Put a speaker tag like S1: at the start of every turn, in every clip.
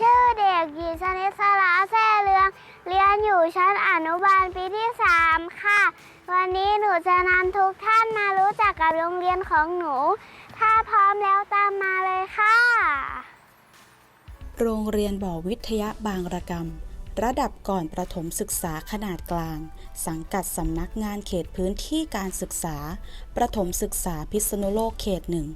S1: ชื่อเด็กหญิงชนิสราแซ่เรือง เรียนอยู่ชั้นอนุบาลปีที่ 3 ค่ะ วันนี้หนูจะนำทุกท่านมารู้จักกับโรงเรียนของหนู ถ้าพร้อมแล้วตามมาเลยค่ะ
S2: โรงเรียนบ่อวิทยาบางระกำระดับก่อนประถมศึกษาขนาดกลาง สังกัดสำนักงานเขตพื้นที่การศึกษา ประถมศึกษาพิษณุโลกเขตหนึ่ง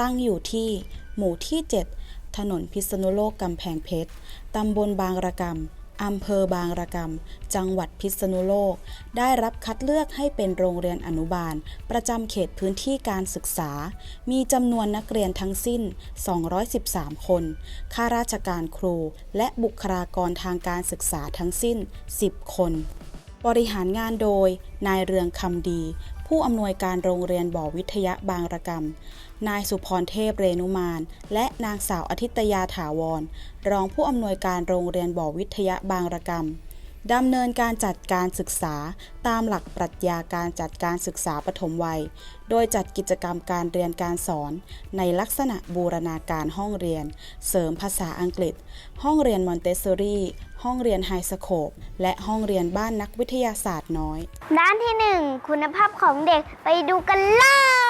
S2: ตั้งอยู่ที่หมู่ที่ 7 ถนนพิษณุโลกกำแพงเพชร ตำบลบางระกำอำเภอบางระกำจังหวัดพิษณุโลก ได้รับคัดเลือกให้เป็นโรงเรียนอนุบาล ประจำเขตพื้นที่การศึกษา มีจำนวนนักเรียนทั้งสิ้น 213 คน ข้าราชการครู และบุคลากรทางการศึกษาทั้งสิ้น 10 คน บริหารงานโดย นายเรืองคำดี ผู้อำนวยการโรงเรียนบ่อวิทยาบางระกำ นายสุพรเทพเรนุมาน และนางสาวอาทิตยาถาวร รองผู้อำนวยการโรงเรียนบ่อวิทยาบางระกำดำเนินการจัดการศึกษาตามหลักปรัชญาการจัดการศึกษาปฐมวัย โดยจัดกิจกรรมการเรียนการสอน ในลักษณะบูรณาการห้องเรียน เสริมภาษาอังกฤษ ห้องเรียนมอนเตสซอรี่ ห้องเรียนไฮสโคป และห้องเรียนบ้านนักวิทยาศาสตร์น้อย
S1: ด้านที่ 1 คุณภาพของเด็กไปดูกันเลย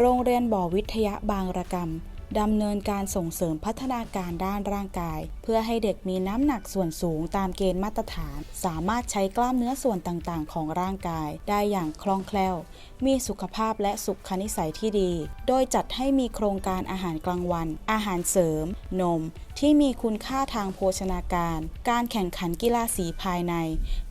S2: โรงเรียนบ่อวิทยาบางระกมดำเนินการส่งเสริมพัฒนาการด้านร่างกาย เพื่อให้เด็กมีน้ำหนักส่วนสูงตามเกณฑ์มาตรฐาน สามารถใช้กล้ามเนื้อส่วนต่างๆ ของร่างกาย ได้อย่างคล่องแคล่ว มีสุขภาพและสุขนิสัยที่ดี โดยจัดให้มีโครงการอาหารกลางวัน อาหารเสริม นม ที่มีคุณค่าทางโภชนาการ การแข่งขันกีฬาสีภายใน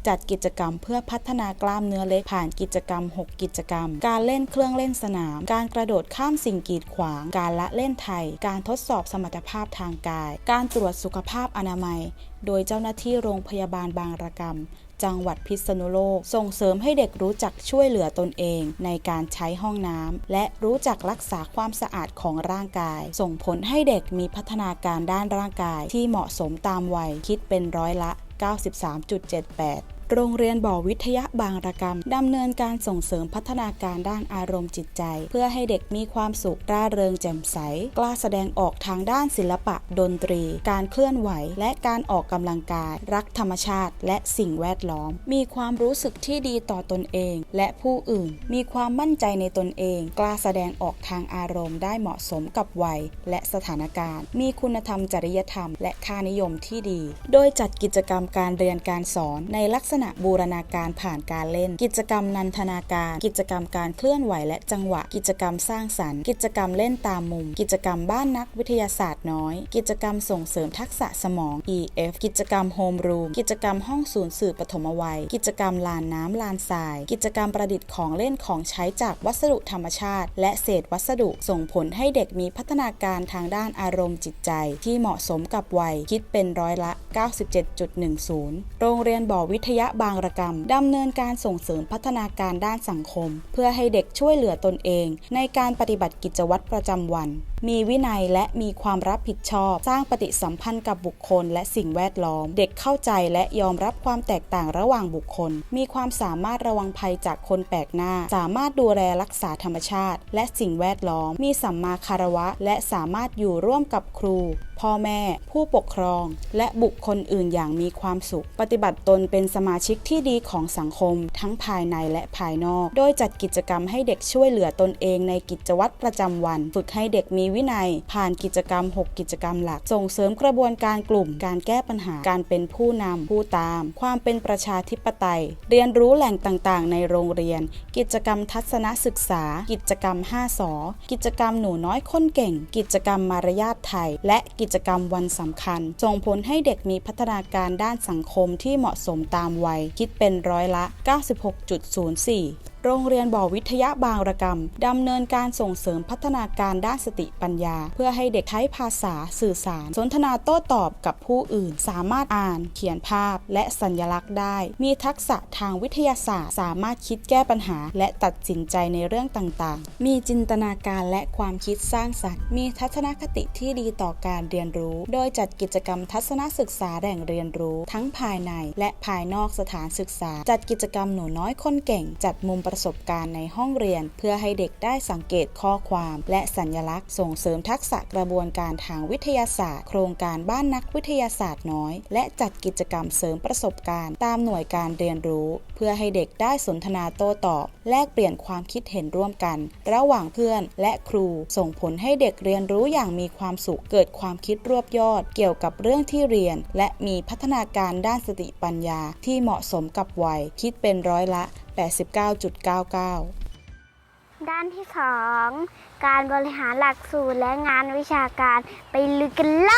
S2: จัดกิจกรรมเพื่อพัฒนากล้ามเนื้อเล็กผ่านกิจกรรม 6 กิจกรรม การเล่นเครื่องเล่นสนาม การกระโดดข้ามสิ่งกีดขวาง การละเล่นไทย การทดสอบสมรรถภาพทางกาย การตรวจสุขภาพอนามัย โดยเจ้าหน้าที่โรงพยาบาลบางระกำ จังหวัดพิษณุโลก ส่งเสริมให้เด็กรู้จักช่วยเหลือตนเองในการใช้ห้องน้ำและรู้จักรักษาความสะอาดของร่างกาย ส่งผลให้เด็กมีพัฒนาการด้านร่างกายที่เหมาะสมตามวัยคิดเป็นร้อยละ 93.78 โรงเรียนบ่อวิทยาบางระกำดำเนินการส่งเสริมพัฒนาการด้านอารมณ์จิตใจ เพื่อให้เด็กมีความสุขร่าเริงแจ่มใส กล้าแสดงออกทางด้านศิลปะ ดนตรี การเคลื่อนไหว และการออกกำลังกาย รักธรรมชาติ และสิ่งแวดล้อม มีความรู้สึกที่ดีต่อตนเอง และผู้อื่น มีความมั่นใจในตนเอง กล้าแสดงออกทางอารมณ์ได้เหมาะสมกับวัย และสถานการณ์ มีคุณธรรมจริยธรรม และค่านิยมที่ดี โดยจัดกิจกรรมการเรียนการสอนในลักษณะบูรณาการผ่านการเล่น กิจกรรมนันทนาการ กิจกรรมการเคลื่อนไหวและจังหวะ กิจกรรมสร้างสรรค์ กิจกรรมเล่นตามมุม กิจกรรมบ้านนักวิทยาศาสตร์น้อย กิจกรรมส่งเสริมทักษะสมอง EF กิจกรรมโฮมรูมกิจกรรมห้องศูนย์สื่อปฐมวัย กิจกรรมลานน้ำลานทราย กิจกรรมประดิษฐ์ของเล่นของใช้จากวัสดุธรรมชาติ และเศษวัสดุส่งผลให้เด็กมีพัฒนาการทางด้านอารมณ์จิตใจ ที่เหมาะสมกับวัยคิดเป็นร้อยละ 97.10 โรงเรียนบ่อวิทยาบางระกมดำเนินการส่งเสริมพัฒนาการด้านสังคม เพื่อให้เด็กช่วยเหลือตนเอง ในการปฏิบัติกิจวัตรประจำวันมีวินัยและมีความรับผิดชอบ สร้างปฏิสัมพันธ์กับบุคคล และสิ่งแวดล้อม เด็กเข้าใจและยอมรับความแตกต่างระหว่างบุคคล มีความสามารถระวังภัยจากคนแปลกหน้า สามารถดูแลรักษาธรรมชาติ และสิ่งแวดล้อม มีสัมมาคารวะ และสามารถอยู่ร่วมกับครู พ่อแม่ ผู้ปกครอง และบุคคลอื่นอย่างมีความสุข ปฏิบัติตนเป็นสมาชิกที่ดีของสังคม ทั้งภายในและภายนอก โดยจัดกิจกรรมให้เด็กช่วยเหลือตนเองในกิจวัตรประจำวัน ฝึกให้เด็กมีวินัย ผ่านกิจกรรม 6 กิจกรรมหลัก ส่งเสริมกระบวนการกลุ่ม การแก้ปัญหา การเป็นผู้นำผู้ตาม ความเป็นประชาธิปไตย เรียนรู้แหล่งต่างๆ ในโรงเรียน กิจกรรมทัศนศึกษา กิจกรรม 5สอกิจกรรมหนูน้อยคนเก่ง กิจกรรมมารยาทไทย และกิจกรรมวันสำคัญส่งผลให้เด็กมีพัฒนาการด้านสังคมที่เหมาะสมตามวัย คิดเป็นร้อยละ 96.04 โรงเรียนบ่อวิทยาบางระกำดำเนินการส่งเสริมพัฒนาการด้านสติปัญญา เพื่อให้เด็กใช้ภาษาสื่อสาร สนทนาโต้ตอบกับผู้อื่น สามารถอ่าน เขียนภาพ และสัญลักษณ์ได้ มีทักษะทางวิทยาศาสตร์ สามารถคิดแก้ปัญหา และตัดสินใจในเรื่องต่างๆ มีจินตนาการและความคิดสร้างสรรค์ มีทัศนคติที่ดีต่อการเรียนรู้ โดยจัดกิจกรรมทัศนศึกษาแหล่งเรียนรู้ ทั้งภายในและภายนอกสถานศึกษา จัดกิจกรรมหนูน้อยคนเก่ง จัดมุมประประสบการณ์ในห้องเรียน เพื่อให้เด็กได้สังเกตข้อความ และสัญลักษณ์ส่งเสริมทักษะกระบวนการทางวิทยาศาสตร์ โครงการบ้านนักวิทยาศาสตร์น้อย และจัดกิจกรรมเสริมประสบการณ์ ตามหน่วยการเรียนรู้ เพื่อให้เด็กได้สนทนาโต้ตอบ แลกเปลี่ยนความคิดเห็นร่วมกัน ระหว่างเพื่อนและครู ส่งผลให้เด็กเรียนรู้อย่างมีความสุขเกิดความคิดรวบยอด เกี่ยวกับเรื่องที่เรียน และมีพัฒนาการด้านสติปัญญาที่เหมาะสมกับวัย คิดเป็นร้อยละ 89.99
S1: ด้านที่ 2 การบริหารหลักสูตรและงานวิชาการไปลุยกันเล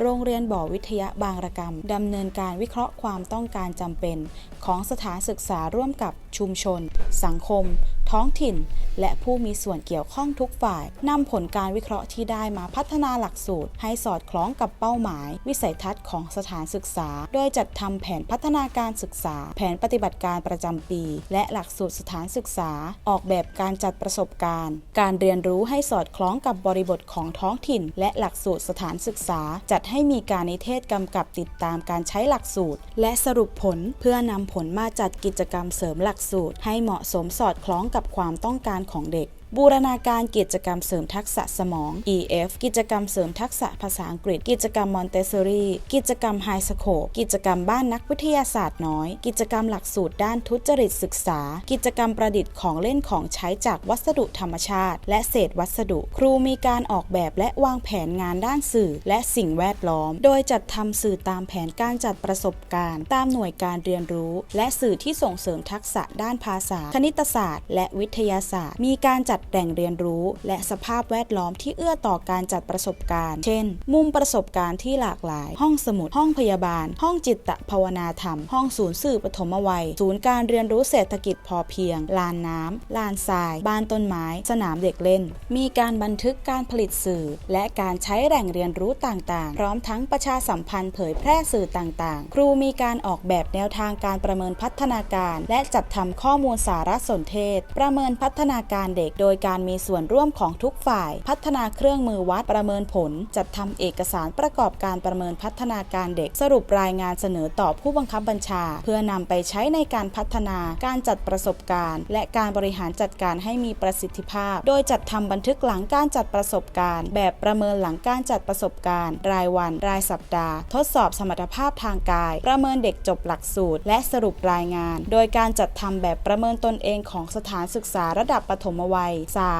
S2: โรงเรียนบ่อวิทยาบางระกรรมดำเนินการวิเคราะห์ความต้องการจำเป็น ของสถานศึกษาร่วมกับชุมชน สังคม ท้องถิ่น และผู้มีส่วนเกี่ยวข้องทุกฝ่ายนำผลการวิเคราะห์ที่ได้มาพัฒนาหลักสูตร ให้สอดคล้องกับเป้าหมาย วิสัยทัศน์ของสถานศึกษา โดยจัดทำแผนพัฒนาการศึกษา แผนปฏิบัติการประจำปี และหลักสูตรสถานศึกษา ออกแบบการจัดประสบการณ์ การเรียนรู้ให้สอดคล้องกับบริบทของท้องถิ่น และหลักสูตรสถานศึกษา จัดให้มีการนิเทศกำกับติดตามการใช้หลักสูตร และสรุปผลเพื่อนำผลมาจัดกิจกรรมเสริมหลักสูตร ให้เหมาะสมสอดคล้องกับความต้องการของเด็ก บูรณาการกิจกรรมเสริมทักษะสมอง EF กิจกรรมเสริมทักษะภาษาอังกฤษ กิจกรรมมอนเตสซอรีกิจกรรมไฮสโคปกิจกรรมบ้านนักวิทยาศาสตร์น้อย กิจกรรมหลักสูตรด้านทุจริตศึกษา กิจกรรมประดิษฐ์ของเล่นของใช้จากวัสดุธรรมชาติ และเศษวัสดุ ครูมีการออกแบบและวางแผนงานด้านสื่อ และสิ่งแวดล้อม โดยจัดทำสื่อตามแผนการจัดประสบการณ์ ตามหน่วยการเรียนรู้ และสื่อที่ส่งเสริมทักษะด้านภาษา คณิตศาสตร์ และวิทยาศาสตร์ มีการจัดแหล่งเรียนรู้ และสภาพแวดล้อมที่เอื้อต่อการจัดประสบการณ์ เช่น มุมประสบการณ์ที่หลากหลาย ห้องสมุด ห้องพยาบาล ห้องจิตภาวนาธรรม ห้องศูนย์สื่อปฐมวัย ศูนย์การเรียนรู้เศรษฐกิจพอเพียง ลานน้ำ ลานทราย บ้านต้นไม้ สนามเด็กเล่น มีการบันทึกการผลิตสื่อ และการใช้แหล่งเรียนรู้ต่างๆ พร้อมทั้งประชาสัมพันธ์เผยแพร่สื่อต่างๆ ครูมีการออกแบบแนวทางการประเมินพัฒนาการ และจัดทำข้อมูลสารสนเทศ ประเมินพัฒนาการเด็กโดยการมีส่วนร่วมของทุกฝ่าย พัฒนาเครื่องมือวัดประเมินผล จัดทำเอกสารประกอบการประเมินพัฒนาการเด็ก สรุปรายงานเสนอต่อผู้บังคับบัญชา เพื่อนำไปใช้ในการพัฒนาการจัดประสบการณ์ และการบริหารจัดการให้มีประสิทธิภาพ โดยจัดทำบันทึกหลังการจัดประสบการณ์ แบบประเมินหลังการจัดประสบการณ์ รายวัน รายสัปดาห์ ทดสอบสมรรถภาพทางกาย ประเมินเด็กจบหลักสูตร และสรุปรายงาน โดยการจัดทำแบบประเมินตนเองของสถานศึกษาระดับปฐมวัยซา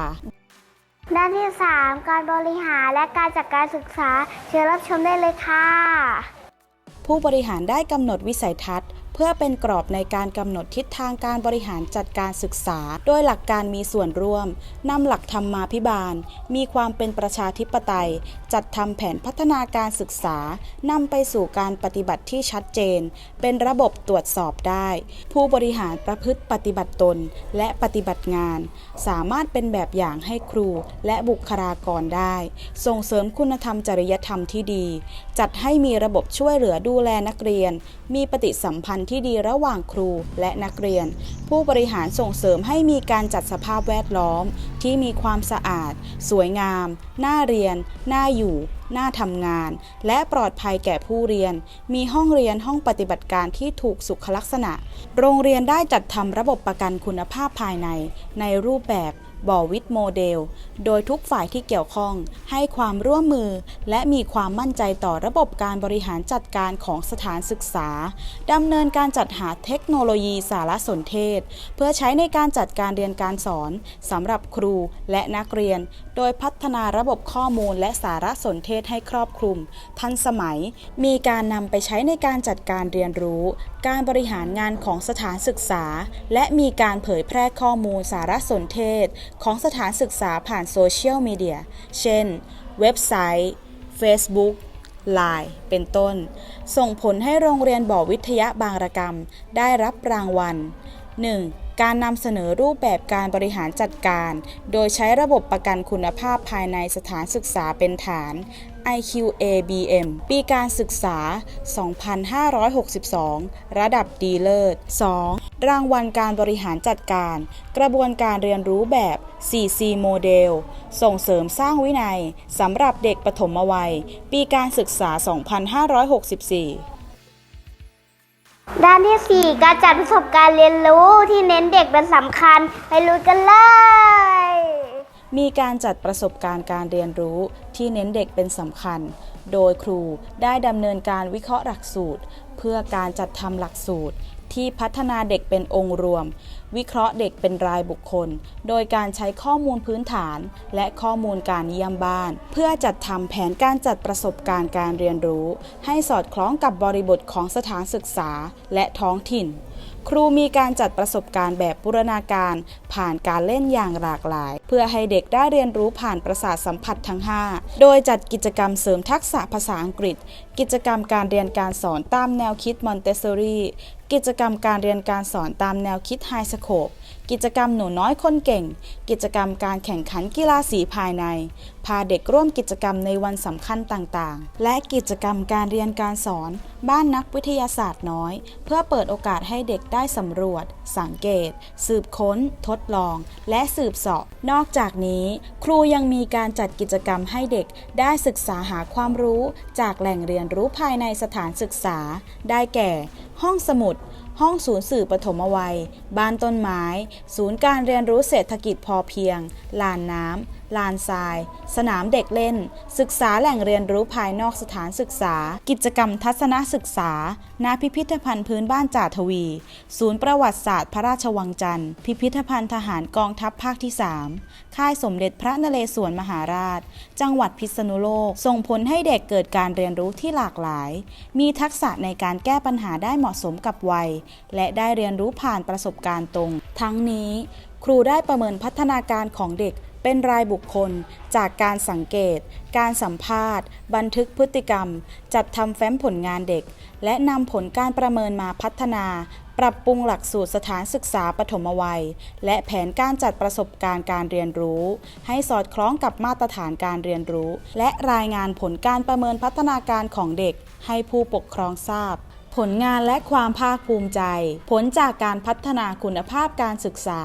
S1: ด้านที่ 3 การบริหารและการจัดการศึกษา เชิญรับชมได้เลยค่ะ
S2: ผู้บริหารได้กำหนดวิสัยทัศน์ เพื่อเป็นกรอบในการกำหนดทิศทางการบริหารจัดการศึกษา โดยหลักการมีส่วนร่วมนำหลักธรรมมาภิบาล มีความเป็นประชาธิปไตย จัดทำแผนพัฒนาการศึกษานำไปสู่การปฏิบัติที่ชัดเจน เป็นระบบตรวจสอบได้ ผู้บริหารประพฤติปฏิบัติตน และปฏิบัติงาน สามารถเป็นแบบอย่างให้ครูและบุคลากรได้ ส่งเสริมคุณธรรมจริยธรรมที่ดี จัดให้มีระบบช่วยเหลือดูแลนักเรียน มีปฏิสัมพันธ์ที่ดีระหว่างครูและนักเรียน ผู้บริหารส่งเสริมให้มีการจัดสภาพแวดล้อม ที่มีความสะอาด สวยงาม น่าเรียน น่าอยู่ น่าทำงาน และปลอดภัยแก่ผู้เรียน มีห้องเรียนห้องปฏิบัติการที่ถูกสุขลักษณะ โรงเรียนได้จัดทำระบบประกันคุณภาพภายใน ในรูปแบบ บ่อวิทโมเดล โดยทุกฝ่ายที่เกี่ยวข้องให้ความร่วมมือ และมีความมั่นใจต่อระบบการบริหารจัดการของสถานศึกษาดำเนินการจัดหาเทคโนโลยีสารสนเทศ เพื่อใช้ในการจัดการเรียนการสอนสำหรับครูและนักเรียน โดยพัฒนาระบบข้อมูลและสารสนเทศให้ครอบคลุม ทันสมัย มีการนำไปใช้ในการจัดการเรียนรู้ การบริหารงานของสถานศึกษา และมีการเผยแพร่ข้อมูลสารสนเทศของสถานศึกษาผ่านโซเชียลมีเดีย เช่น เว็บไซต์ Facebook Line เป็นต้น ส่งผลให้โรงเรียนบ่อวิทยาบางระกรรม ได้รับรางวัล 1. การนำเสนอรูปแบบการบริหารจัดการ โดยใช้ระบบประกันคุณภาพภายในสถานศึกษาเป็นฐาน IQABM ปีการศึกษา 2562 ระดับดีเลิศ 2. รางวัลการบริหารจัดการ กระบวนการเรียนรู้แบบ 4C โมเดล ส่งเสริมสร้างวินัยสำหรับเด็กปฐมวัย ปีการศึกษา 2564
S1: ด้านที่ 4 การจัดประสบการณ์เรียนรู้ที่เน้นเด็กเป็นสำคัญ ไปรู้กันเลย
S2: มีการจัดประสบการณ์การเรียนรู้ที่เน้นเด็กเป็นสำคัญ โดยครูได้ดำเนินการวิเคราะห์หลักสูตร เพื่อการจัดทำหลักสูตรที่พัฒนาเด็กเป็นองค์รวม วิเคราะห์เด็กเป็นรายบุคคล โดยการใช้ข้อมูลพื้นฐาน และข้อมูลการเยี่ยมบ้าน เพื่อจัดทำแผนการจัดประสบการณ์การเรียนรู้ ให้สอดคล้องกับบริบทของสถานศึกษาและท้องถิ่น ครูมีการจัดประสบการณ์แบบบูรณาการ ผ่านการเล่นอย่างหลากหลาย เพื่อให้เด็กได้เรียนรู้ผ่านประสาทสัมผัสทั้ง 5 โดยจัดกิจกรรมเสริมทักษะภาษาอังกฤษ กิจกรรมการเรียนการสอนตามแนวคิดมอนเตสซอรี กิจกรรมการเรียนการสอนตามแนวคิดไฮสโคป กิจกรรมหนูน้อยคนเก่ง กิจกรรมการแข่งขันกีฬาสีภายใน พาเด็กร่วมกิจกรรมในวันสำคัญต่างๆ และกิจกรรมการเรียนการสอน บ้านนักวิทยาศาสตร์น้อย เพื่อเปิดโอกาสให้เด็กได้สำรวจ สังเกต สืบค้น ทดลอง และสืบสาะนอกจากนี้ ครูยังมีการจัดกิจกรรมให้เด็กได้ศึกษาหาความรู้ จากแหล่งเรียนรู้ภายในสถานศึกษา ได้แก่ ห้องสมุด ห้องศูนย์สื่อปฐมวัย บ้านต้นไม้ ศูนย์การเรียนรู้เศรษฐกิจพอเพียง ลานน้ำ ลานทราย สนามเด็กเล่น ศึกษาแหล่งเรียนรู้ภายนอกสถานศึกษา กิจกรรมทัศนศึกษา ณ พิพิธภัณฑ์พื้นบ้านจ่าทวี ศูนย์ประวัติศาสตร์พระราชวังจันทร์ พิพิธภัณฑ์ทหารกองทัพภาคที่ 3 ค่ายสมเด็จพระนเรศวรมหาราช จังหวัดพิษณุโลก ส่งผลให้เด็กเกิดการเรียนรู้ที่หลากหลาย มีทักษะในการแก้ปัญหาได้เหมาะสมกับวัยและได้เรียนรู้ผ่านประสบการณ์ตรง ทั้งนี้ ครูได้ประเมินพัฒนาการของเด็กเป็นรายบุคคล จากการสังเกต การสัมภาษณ์ บันทึกพฤติกรรม จัดทำแฟ้มผลงานเด็ก และนำผลการประเมินมาพัฒนา ปรับปรุงหลักสูตรสถานศึกษาปฐมวัย และแผนการจัดประสบการณ์การเรียนรู้ ให้สอดคล้องกับมาตรฐานการเรียนรู้ และรายงานผลการประเมินพัฒนาการของเด็ก ให้ผู้ปกครองทราบ ผลงานและความภาคภูมิใจ ผลจากการพัฒนาคุณภาพการศึกษา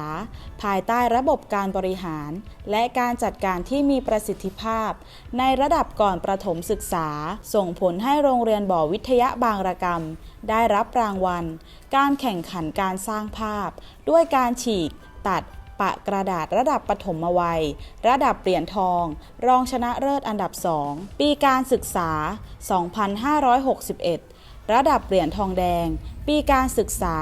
S2: ภายใต้ระบบการบริหาร และการจัดการที่มีประสิทธิภาพ ในระดับก่อนประถมศึกษา ส่งผลให้โรงเรียนบ่อวิทยาบางระกรรม ได้รับรางวัล การแข่งขันการสร้างภาพ ด้วยการฉีก ตัดปะกระดาษระดับปฐมวัย ระดับเหรียญทอง รองชนะเลิศอันดับ 2 ปีการศึกษา 2561 ระดับเหรียญทองแดง ปีการศึกษา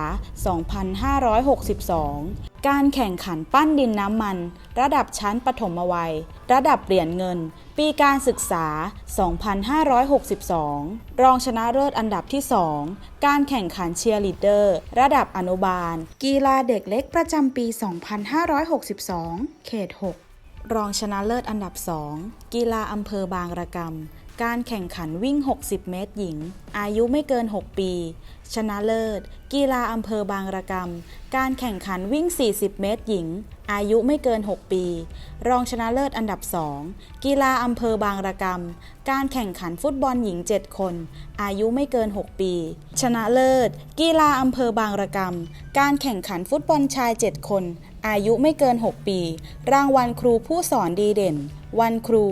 S2: 2562 การแข่งขันปั้นดินน้ำมัน ระดับชั้นปฐมวัย ระดับเหรียญเงิน ปีการศึกษา 2562 รองชนะเลิศอันดับที่ 2 การแข่งขันเชียร์ลีดเดอร์ ระดับอนุบาล กีฬาเด็กเล็กประจำปี 2562 เขต 6 รองชนะเลิศอันดับ 2 กีฬาอำเภอบางระกรรม การแข่งขันวิ่ง 60 เมตรหญิง อายุไม่เกิน 6 ปี ชนะเลิศ กีฬาอำเภอบางระกรรมการแข่งขันวิ่ง 40 เมตรหญิง อายุไม่เกิน 6 ปี รองชนะเลิศอันดับ 2 กีฬาอำเภอบางระกรรมการแข่งขันฟุตบอลหญิง 7 คน อายุไม่เกิน 6 ปี ชนะเลิศ กีฬาอำเภอบางระกรรมการแข่งขันฟุตบอลชาย 7 คน อายุไม่เกิน 6 ปี รางวัลครูผู้สอนดีเด่น วันครู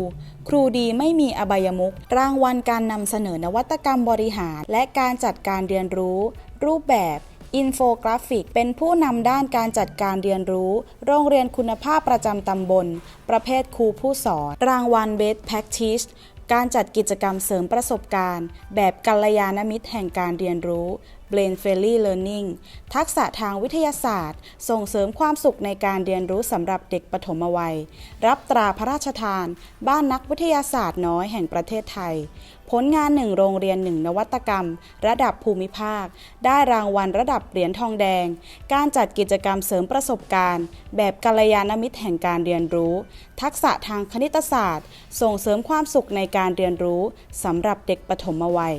S2: ครูดีไม่มีอบายมุขรางวัลการนำเสนอนวัตกรรมบริหาร และการจัดการเรียนรู้ รูปแบบอินโฟกราฟิก เป็นผู้นำด้านการจัดการเรียนรู้ โรงเรียนคุณภาพประจำตำบล ประเภทครูผู้สอน รางวัล Best Practice การจัดกิจกรรมเสริมประสบการณ์ แบบกัลยาณมิตรแห่งการเรียนรู้ Brain Friendly Learning ทักษะทางวิทยาศาสตร์ ส่งเสริมความสุขในการเรียนรู้สำหรับเด็กปฐมวัย รับตราพระราชทาน บ้านนักวิทยาศาสตร์น้อยแห่งประเทศไทย ผลงานหนึ่งโรงเรียนหนึ่งนวัตกรรม ระดับภูมิภาค ได้รางวัลระดับเหรียญทองแดง การจัดกิจกรรมเสริมประสบการณ์ แบบกัลยาณมิตรแห่งการเรียนรู้ ทักษะทางคณิตศาสตร์ ส่งเสริมความสุขในการเรียนรู้สำหรับเด็กปฐมวัย